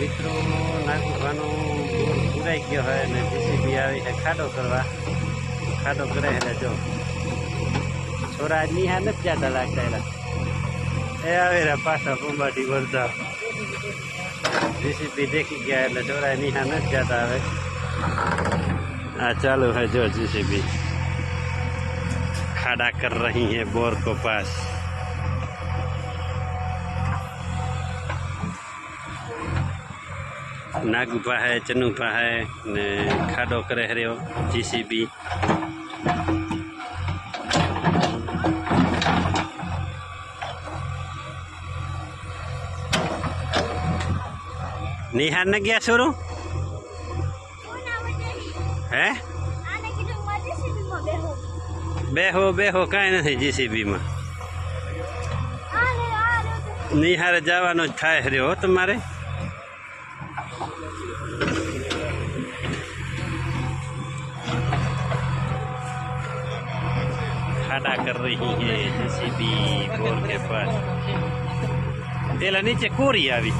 મિત્રોનો નાખવાનો બોર પૂરાઈ ગયો હોય અને જીસીબી આવીને ખાડો કરવા. ખાડો કરે એટલે જો. છોરા નિહા નથી જાતા લાગતા એલા. એ આવે રે પાછા કુંભાટી વરતા જીસીબી દેખી ગયા એટલે છોરા નિહા નથી જાતા આવે આ ચાલુ હે જો જીસીબી ખાડા કર રહી હે બોર કો પાસ. पास નાગુભા હે, ચનુભા હે ને ખાડો કરે હર્યો જીસીબી નિહાર ને ગયા છોરું હે? બેહો બેહો, કાંઈ નથી જીસીબીમાં નિહારે જવાનો જ થાય રહ્યો તમારે. ખાડા કર રહી હે જેસીબી બોર કે પાસ પેલા નીચે કોરી આવી.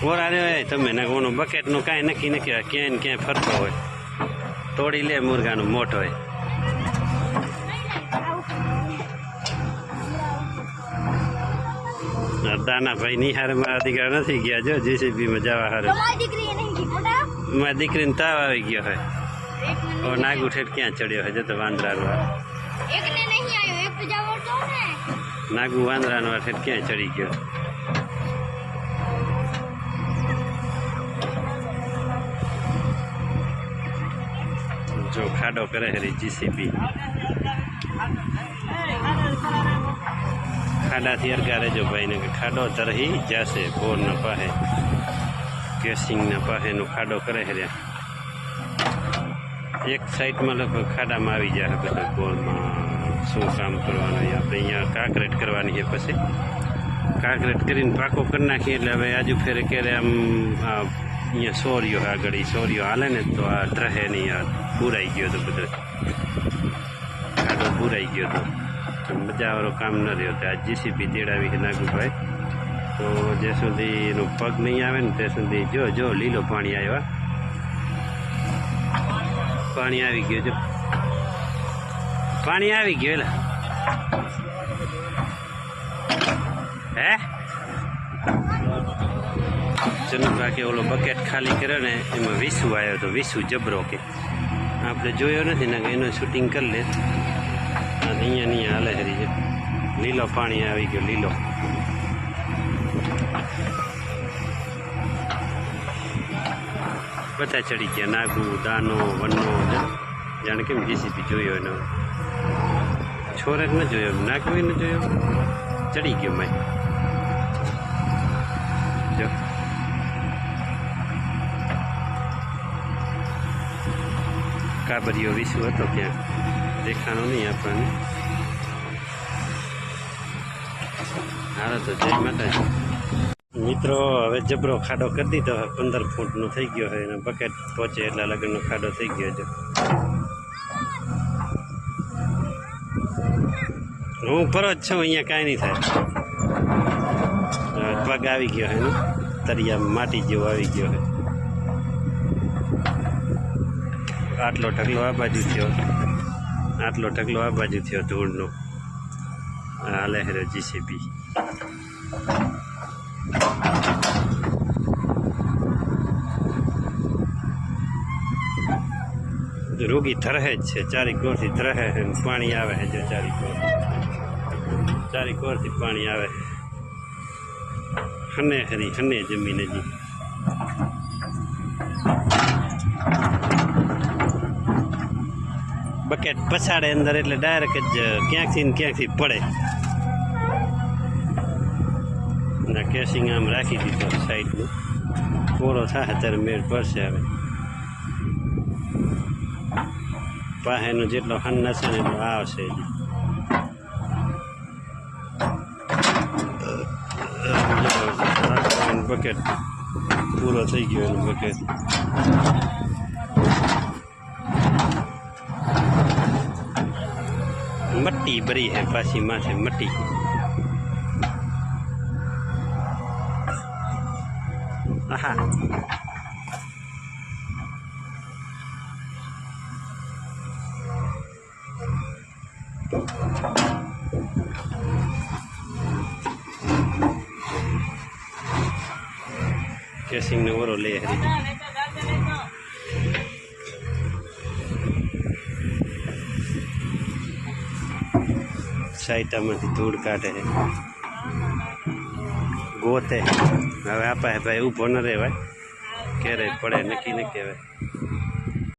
કોરાને હોય તમે ને ઓનું બકેટનું કાંઈ નક્કી નથી હોય ક્યાંય ને ક્યાંય ફરતો હોય. તોડી લે મુરગાનું મોટ હોય. દાના ભાઈ નિહાર મારા દીકરા નથી ગયા જો જેસીબીમાં જવા હારે. મારી દીકરીને તાવ આવી ગયો હોય હવે નાગુ ઠેઠ ક્યાં ચડ્યો હોય જતો વાંદરાનો નાગુ વાંદરાનો ઠેઠ ક્યાં ચડી ગયો જો ખાડો કરે હરી જીસીબી ખાડાથી અરગારે જો ભાઈને કે ખાડો તરહી જશે બોર ન પાહે કેસિંગ પાસેનો ખાડો કરે છે એક સાઈડમાં લગભગ ખાડામાં આવી જાય બધા ગોળમાં, શું કામ કરવાનું આપણે અહીંયા કાંકરેટ કરવાની છે પછી. કાંકરેટ કરીને પાકો કરી નાખીએ એટલે હવે આજુ ફેરે ક્યારે આમ અહીંયા સોરિયો આગળ એ સોરિયો હાલે ને તો આ ટ્રહે નહીં, આ પૂરાઈ ગયો તો બધો. ખાડો પૂરાઈ ગયો તો. તો મજાવાળો કામ ન રહ્યો. તો આ જીસીબી તેડાવી નાગુભાઈ. તો જે સુધી એનો પગ નહીં આવે ને તે સુધી જો જો, લીલો પાણી આવ્યા. પાણી આવી ગયું, જો. પાણી આવી ગયું એટલે હે? ચનમભાકે ઓલો બકેટ ખાલી કર્યો ને, એમાં વિસુ આવ્યો તો વિસુ જબરો કે. આપણે જોયો નથી ને, એનું શૂટિંગ કરી લે. અહીંયા નહીં હાલે હરી છે, લીલો પાણી આવી ગયો, લીલો. બધા ચડી ગયા. નાગુ, દાનો, વનો જાણે કેમ જીસીબી જોયો એનો. છોરે ન જોયો નાગુ ન જોયો? ચડી ગયો મેં જો. કાબરીઓ વિસુ હતો ક્યાં દેખાણો નહીં આપણને. હાલો તો જય માતાજી. મિત્રો, હવે જબરો ખાડો કરી દીધો હવે પંદર ફૂટનો થઈ ગયો હોય અને બકેટ પહોંચે એટલે લગ્નનો ખાડો થઈ ગયો છે. હું ફરો જ છું, અહીંયા કાંઈ નહીં થાય. પગ આવી ગયો હોય તરિયા માટી જેવો આવી ગયો હોય આટલો ઢગલો આ બાજુ થયો. આટલો ઢગલો આ બાજુ થયો ધૂળનો. હાલે હેરો જીસીબી રોગી ધરહે જ છે. ચારી કોરથી ધરહે પાણી આવે છે જો ચારી કોર ચારી કોરથી પાણી આવે હને હરી, હને જમીન હજી. બકેટ પછાડે અંદર એટલે ડાયરેક્ટ જ ક્યાંકથી ને ક્યાંકથી પડે. ના કેસિંગ આમ રાખી દીધો સાઈડનું. પૂરો થાય, ત્યારે મેળ પડશે હવે. પાસેનો જેટલો હન હશે ને એટલો આવશે બકેટ પૂરો થઈ ગયો એનો બકેટ મટ્ટી ભરી હે પાછી માથે મટ્ટી હા કેસિંગ ને ઓરો લે હરી. સાઈટામાંથી ધૂળ કાઢે છે. ગોતે. હવે આપા ભાઈ, ઊભો ન રહેવાય. ક્યારે પડે, નક્કી ન કહેવાય.